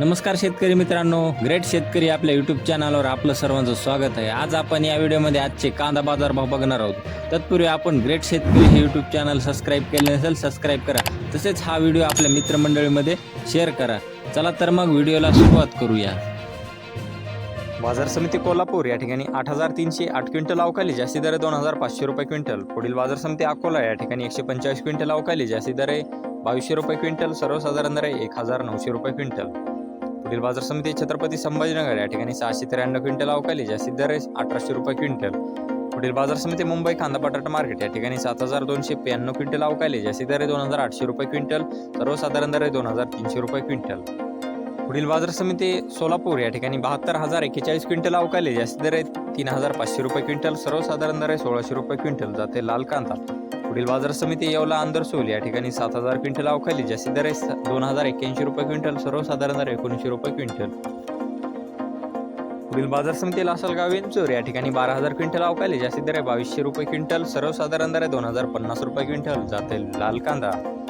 नमस्कार शेतकरी मित्रांनो ग्रेट शेतकरी आपल्या यूट्यूब चॅनलवर आपलं सर्वांचं स्वागत आहे. आज आपण या व्हिडिओमध्ये आजचे कांदा बाजार भाव बघणार आहोत. तत्पूर्वी आपण ग्रेट शेतकरी हे यूट्यूब चॅनल सबस्क्राईब केले नसेल सबस्क्राईब करा. तसेच हा व्हिडिओ आपल्या मित्रमंडळीमध्ये शेअर करा. चला तर मग व्हिडिओला सुरुवात करूया. बाजार समिती कोल्हापूर या ठिकाणी आठ हजार तीनशे आठ क्विंटल अवकाली जास्ती दर दोन हजार पाचशे रुपये क्विंटल. पुढील बाजार समिती अकोला या ठिकाणी एकशे पंचेचाळीस क्विंटल अवकाली जास्ती दर आहे बावीसशे रुपये क्विंटल. सर्वसाधारण दर आहे एक हजार नऊशे रुपये क्विंटल. पुढील बाजार समिती छत्रपती संभाजीनगर या ठिकाणी सहाशे त्र्याण्णव क्विंटल अवकाली जास्तीत दर आहे अठराशे रुपये क्विंटल. पुढील बाजार समिती मुंबई कांदा बटाटा मार्केट या ठिकाणी सात हजार दोनशे ब्याण्णव क्विंटल अवकाली जास्तीत दर आहे दोन हजार आठशे रुपये क्विंटल. सर्वसाधारण दर आहे दोन हजार तीनशे रुपये क्विंटल. पुढील बाजार समिती सोलापूर या ठिकाणी बहात्तर हजार एक्केचाळीस क्विंटल अवकाली जास्तीत दर आहे तीन हजार पाचशे रुपये क्विंटल. सर्वसाधारण दर आहे सोळाशे रुपये क्विंटल. जाते लाल कांदा. पुढील बाजार समिती येवला आंदरसोल या ठिकाणी सात हजार क्विंटल अवकाली जास्ती दर आहे दोन हजार एक्क्याऐंशी रुपये क्विंटल सर्वसाधारण दर एकोणीसशे रुपये क्विंटल. पुढील बाजार समिती लासलगाव वेंचूर या ठिकाणी बारा हजार क्विंटल अवकाली जास्ती दर आहे बावीसशे रुपये क्विंटल सर्वसाधारण दर आहे दोन हजार पन्नास रुपये क्विंटल जाते लाल कांदा.